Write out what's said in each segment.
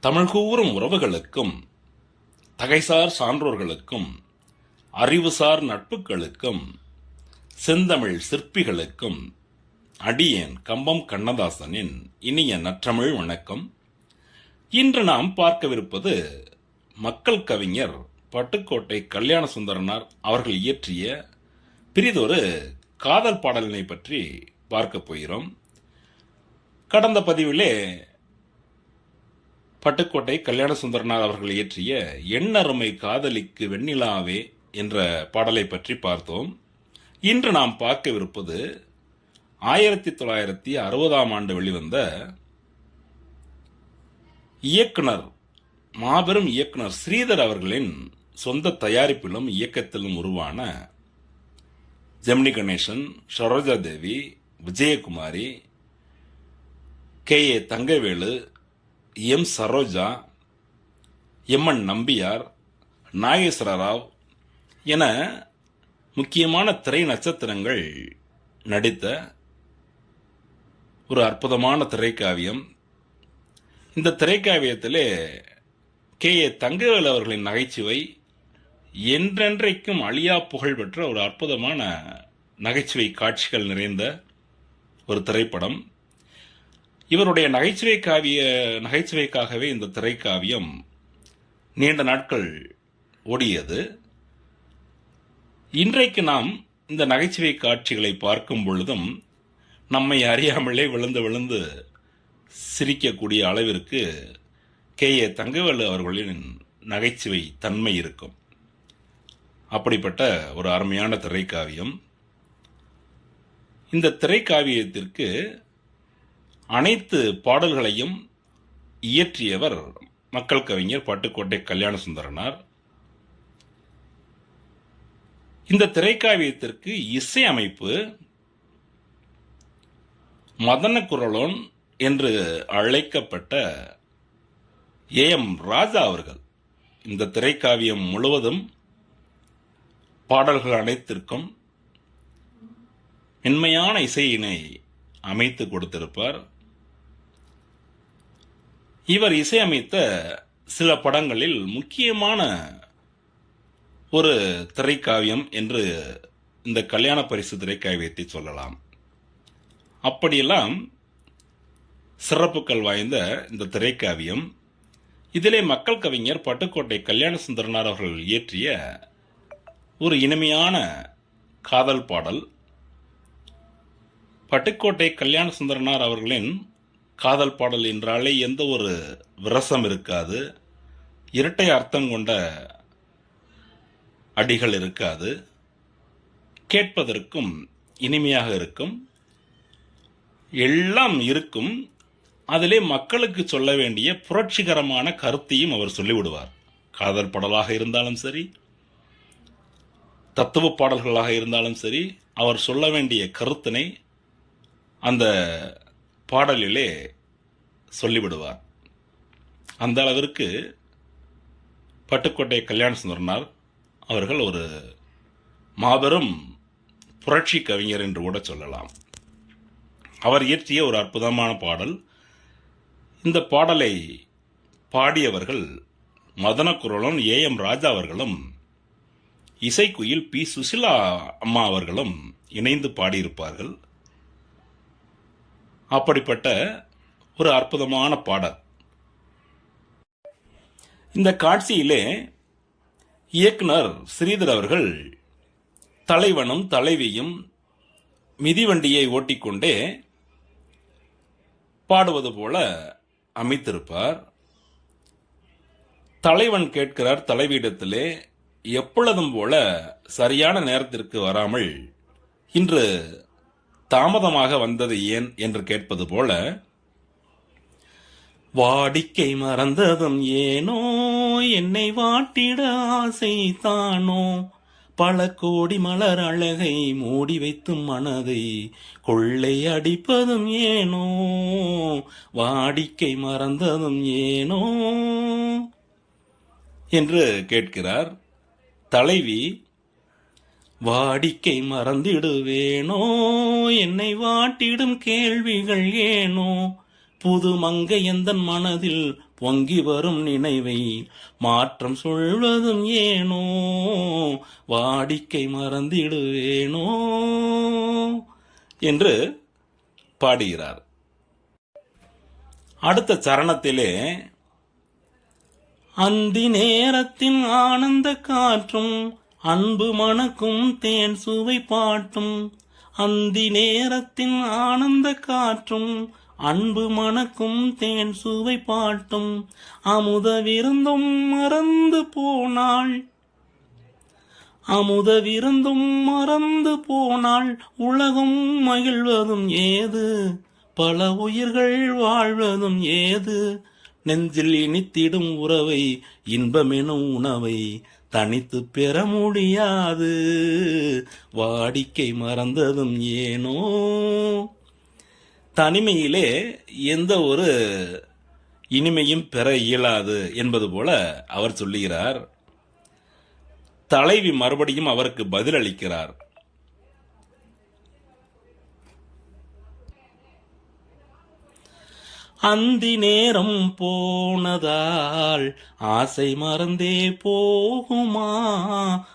தமிழ் கூறும் உறவுகளுக்கும் தகைசார் சான்றோர்களுக்கும் அறிவுசார் நட்புகளுக்கும் செந்தமிழ் சிற்பிகளுக்கும் அடியேன் கம்பம் கண்ணதாசனின் இனிய நற்றமிழ் வணக்கம். இன்று நாம் பார்க்கவிருப்பது மக்கள் கவிஞர் பட்டுக்கோட்டை கல்யாண சுந்தரனார் அவர்கள் இயற்றிய பிரிதொரு காதல் பாடலினை பற்றி பார்க்க போகிறோம். கடந்த பதிவிலே பட்டுக்கோட்டை கல்யாண சுந்தரனார் அவர்கள் இயற்றிய எண்ணருமை காதலிக்கு வெண்ணிலாவே என்ற பாடலை பற்றி பார்த்தோம். இன்று நாம் பார்க்கவிருப்பது ஆயிரத்தி தொள்ளாயிரத்தி அறுபதாம் ஆண்டு வெளிவந்த இயக்குனர் மாபெரும் இயக்குனர் ஸ்ரீதர் அவர்களின் சொந்த தயாரிப்பிலும் இயக்கத்திலும் உருவான Gemini Ganesan Saroja Devi Vijayakumari K A Thangavelu M Saroja M N Nambiar Nageswara Rao என முக்கியமான திரை நட்சத்திரங்கள் நடித்த ஒரு அற்புதமான திரைக்காவியம். இந்த திரைக்காவியத்திலே கே. ஏ. தங்கவேல் அவர்களின் நகைச்சுவை என்றென்றைக்கும் அழியா புகழ் பெற்ற ஒரு அற்புதமான நகைச்சுவை காட்சிகள் நிறைந்த ஒரு திரைப்படம். இவருடைய நகைச்சுவை காவிய நகைச்சுவைக்காகவே இந்த திரைக்காவியம் நீண்ட நாட்கள் ஓடியது. இன்றைக்கு நாம் இந்த நகைச்சுவை காட்சிகளை பார்க்கும் பொழுதும் நம்மை அறியாமலே விழுந்து விழுந்து சிரிக்கக்கூடிய அளவிற்கு கே. ஏ. தங்கவேலு அவர்களின் நகைச்சுவை தன்மை இருக்கும். அப்படிப்பட்ட ஒரு அருமையான திரைக்காவியம். இந்த திரைக்காவியத்திற்கு அனைத்து பாடல்களையும் இயற்றியவர் மக்கள் கவிஞர் பட்டுக்கோட்டை கல்யாண சுந்தரனார் இந்த திரைக்காவியத்திற்கு இசை அமைப்பு மதன குரலோன் என்று அழைக்கப்பட்ட ஏ எம் ராஜா அவர்கள். இந்த திரைக்காவியம் முழுவதும் பாடல்கள் அனைத்திற்கும் மென்மையான இசையினை அமைத்து கொடுத்திருப்பார். இவர் இசையமைத்த சில படங்களில் முக்கியமான ஒரு திரைக்காவியம் என்று இந்த கல்யாண பரிசு திரைக்காவியத்தை சொல்லலாம். அப்படியெல்லாம் சிறப்புகள் வாய்ந்த இந்த திரைக்காவியம். இதிலே மக்கள் கவிஞர் பட்டுக்கோட்டை கல்யாண சுந்தரனார் அவர்கள் இயற்றிய ஒரு இனிமையான காதல் பாடல். பட்டுக்கோட்டை கல்யாண சுந்தரனார் அவர்களின் காதல் பாடல் என்றாலே எந்த ஒரு விரசம் இருக்காது. இரட்டை அர்த்தம் கொண்ட அடிகள் இருக்காது. கேட்பதற்கும் இனிமையாக இருக்கும். எல்லாம் இருக்கும். அதிலே மக்களுக்கு சொல்ல வேண்டிய புரட்சிகரமான கருத்தையும் அவர் சொல்லிவிடுவார். காதல் பாடலாக இருந்தாலும் சரி தத்துவ பாடல்களாக இருந்தாலும் சரி அவர் சொல்ல வேண்டிய கருத்தினை அந்த பாடலிலே சொல்லிவிடுவார். அந்த அளவிற்கு பட்டுக்கோட்டை கல்யாண சுந்தரனார் அவர்கள் ஒரு மாபெரும் புரட்சி கவிஞர் என்று கூட சொல்லலாம். அவர் இயற்றிய ஒரு அற்புதமான பாடல். இந்த பாடலை பாடியவர்கள் மதனக்குரலும் ஏ. எம். ராஜா அவர்களும் இசைக்குயில் பி. சுசிலா அம்மா அவர்களும் இணைந்து பாடியிருப்பார்கள். அப்படிப்பட்ட ஒரு அற்புதமான பாடல். இந்த காட்சியிலே இயக்குனர் ஸ்ரீதர் அவர்கள் தலைவனும் தலைவியும் மிதிவண்டியை ஓட்டிக்கொண்டே பாடுவது போல அமைத்திருப்பார். தலைவன் கேட்கிறார் தலைவியிடத்திலே எப்பொழுதும் போல சரியான நேரத்திற்கு வராமல் இன்று தாமதமாக வந்தது ஏன் என்று கேட்பது போல வாடிக்கை மறந்ததும் ஏனோ என்னை வாட்டிட ஆசை தானோ பல கோடி மலர் அழகை மூடி வைத்தும் மனதை கொள்ளை அடிப்பதும் ஏனோ வாடிக்கை மறந்ததும் ஏனோ என்று கேட்கிறார் தலைவி வாடிக்கை மறந்திடுவேனோ? என்னை வாட்டிடும் கேள்விகள் ஏனோ? புது மங்கை எந்தன் மனதில் பொங்கி வரும் நினைவை மாற்றம் சொல்வதும் ஏனோ? வாடிக்கை மறந்திடுவேனோ? என்று பாடுகிறார். அடுத்த சரணத்திலே அந்தி நேரத்தின் ஆனந்த காற்றும் அன்பு மணக்கும் தேன் சுவை பாட்டும். அந்தி நேரத்தின் ஆனந்த காற்றும். அன்பு மணக்கும் தேன் சுவை பாட்டும். அமுத விருந்தும் மறந்து போனாள். அமுத விருந்தும் மறந்து போனாள். உலகம் மகிழ்வதும் ஏது? பல உயிர்கள் வாழ்வதும் ஏது? நெஞ்சில் இனித்திடும் உறவை இன்பமெனும் உணவை தனித்து பெற முடியாது. வாடிக்கை மறந்ததும் ஏனோ? தனிமையிலே எந்த ஒரு இனிமையும் பெற இயலாது என்பது போல அவர் சொல்லுகிறார். தலைவி மறுபடியும் அவருக்கு பதிலளிக்கிறார். அந்தி நேரம் போனதால் ஆசை மறந்தே போகுமா?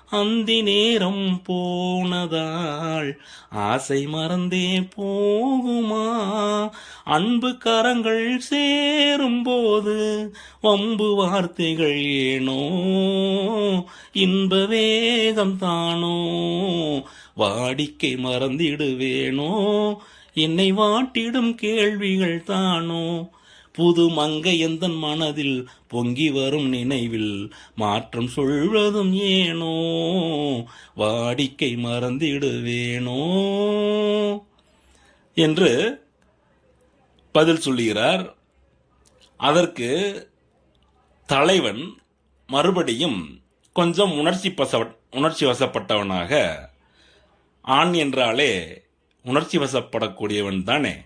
அந்தி நேரம் போனதால் ஆசை மறந்தே போகுமா? அன்பு கரங்கள் சேரும்போது வம்பு வார்த்தைகள் ஏனோ? இன்ப வேகம் தானோ? வாடிக்கை மறந்திடுவேனோ? என்னை வாட்டிடும் கேள்விகள் தானோ? புது மங்கை எந்தன் மனதில் பொங்கி வரும் நினைவில் மாற்றம் சொல்வதும் ஏனோ? வாடிக்கை மறந்திடுவேனோ? என்று பதில் சொல்லுகிறார். அதற்கு தலைவன் மறுபடியும் கொஞ்சம் உணர்ச்சி பச உணர்ச்சி வசப்பட்டவனாக ஆண் என்றாலே உணர்ச்சி வசப்படக்கூடியவன் தானே.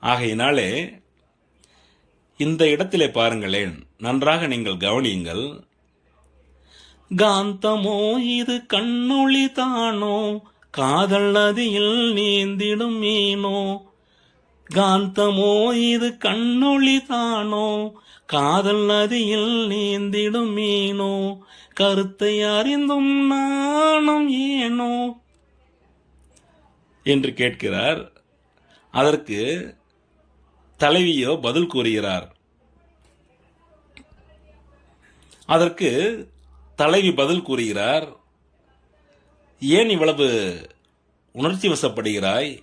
ஆகையினாலே இந்த இடத்திலே பாருங்களேன் நன்றாக நீங்கள் கவனியுங்கள். காந்தமோ இது கண்ணொளி தானோ காதல் நதியில் நீந்திடும் மீனோ. காந்தமோ இது கண்ணொளி தானோ காதல் நதியில் நீந்திடும் மீனோ. கருத்தை அறிந்தும் நாணம் ஏனோ என்று கேட்கிறார். அதற்கு தலைவியோ பதில் கூறுகிறார். அதற்கு தலைவி பதில் கூறுகிறார். ஏன் இவ்வளவு உணர்ச்சி வசப்படுகிறாய்?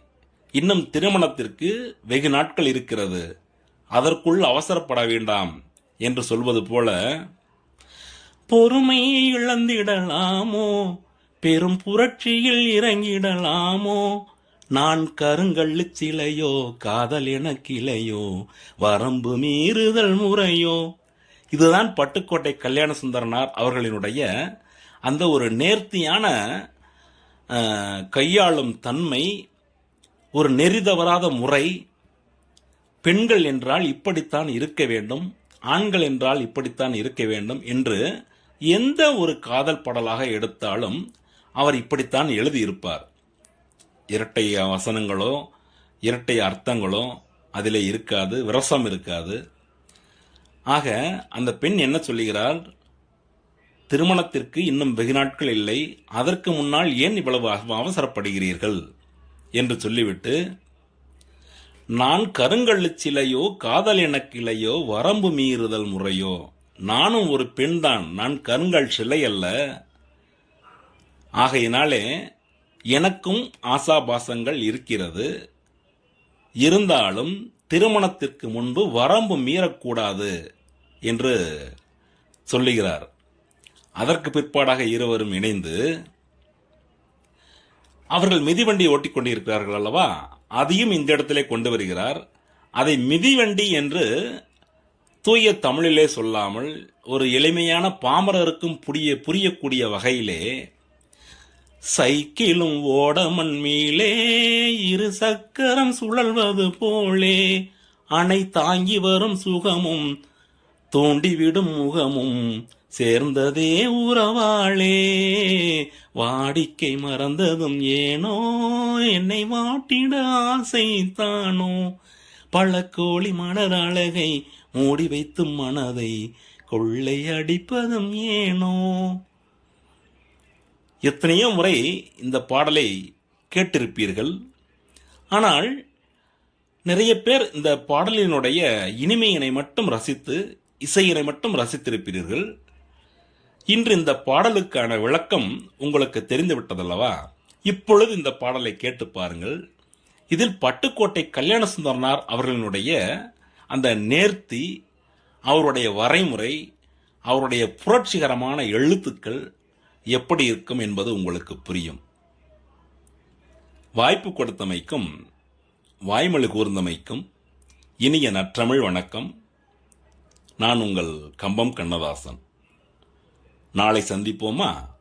இன்னும் திருமணத்திற்கு வெகு நாட்கள் இருக்கிறது. அதற்குள் அவசரப்பட வேண்டாம் என்று சொல்வது போல பொறுமையை இழந்திடலாமோ? பெரும் புரட்சியில் இறங்கிடலாமோ? நான் கருங்கல்லு சிலையோ காதல் எனக்கிளையோ வரம்பு மீறுதல் முறையோ? இதுதான் பட்டுக்கோட்டை கல்யாண சுந்தரனார் அவர்களினுடைய அந்த ஒரு நேர்த்தியான கையாளும் தன்மை ஒரு நெறி தவறாத முறை. பெண்கள் என்றால் இப்படித்தான் இருக்க வேண்டும் ஆண்கள் என்றால் இப்படித்தான் இருக்க வேண்டும் என்று எந்த ஒரு காதல் பாடலாக எடுத்தாலும் அவர் இப்படித்தான் எழுதியிருப்பார். இரட்டை வசனங்களோ இரட்டை அர்த்தங்களோ அதில் இருக்காது விரசம் இருக்காது. ஆக அந்த பெண் என்ன சொல்லுகிறார் திருமணத்திற்கு இன்னும் வெகு நாட்கள் இல்லை அதற்கு முன்னால் ஏன் இவ்வளவு அவ- அவசரப்படுகிறீர்கள்? என்று சொல்லிவிட்டு நான் கருங்கல்லு சிலையோ காதல் எனக்கிளையோ வரம்பு மீறுதல் முறையோ நானும் ஒரு பெண்தான் நான் கருங்கல் சிலை அல்ல ஆகையினாலே எனக்கும் ஆசாபாசங்கள் இருக்கிறது. இருந்தாலும் திருமணத்திற்கு முன்பு வரம்பு மீறக்கூடாது என்று சொல்லுகிறார். அதற்கு பிற்பாடாக இருவரும் இணைந்து அவர்கள் மிதிவண்டி ஓட்டி கொண்டிருக்கிறார்கள் அல்லவா? அதையும் இந்த இடத்திலே கொண்டு வருகிறார். அதை மிதிவண்டி என்று தூய தமிழிலே சொல்லாமல் ஒரு எளிமையான பாமரருக்கும் புரிய புரியக்கூடிய வகையிலே சைக்கிளும் ஓடமன் மேலே இரு சக்கரம் சுழல்வது போலே. அணை தாங்கி வரும் சுகமும் தூண்டிவிடும் முகமும் சேர்ந்ததே உறவாளே. வாடிக்கை மறந்ததும் ஏனோ என்னை வாட்டிட ஆசை தானோ. பழக்கோழி மலர் அழகை மூடி வைத்து மனதை கொள்ளை அடிப்பதும் ஏனோ. எத்தனையோ முறை இந்த பாடலை கேட்டிருப்பீர்கள். ஆனால் நிறைய பேர் இந்த பாடலினுடைய இனிமையினை மட்டும் ரசித்து இசையினை மட்டும் ரசித்திருப்பீர்கள். இன்று இந்த பாடலுக்கான விளக்கம் உங்களுக்கு தெரிந்துவிட்டதல்லவா? இப்பொழுது இந்த பாடலை கேட்டு பாருங்கள். இதில் பட்டுக்கோட்டை கல்யாண சுந்தரனார் அவர்களினுடைய அந்த நேர்த்தி அவருடைய வரைமுறை அவருடைய புரட்சிகரமான எழுத்துக்கள் எப்படி இருக்கும் என்பது உங்களுக்கு புரியும். வாய்ப்பு கொடுத்தமைக்கும் வாய்மொழி கூர்ந்தமைக்கும் இனிய நற்றமிழ் வணக்கம். நான் உங்கள் கம்பம் கண்ணதாசன். நாளை சந்திப்போமா?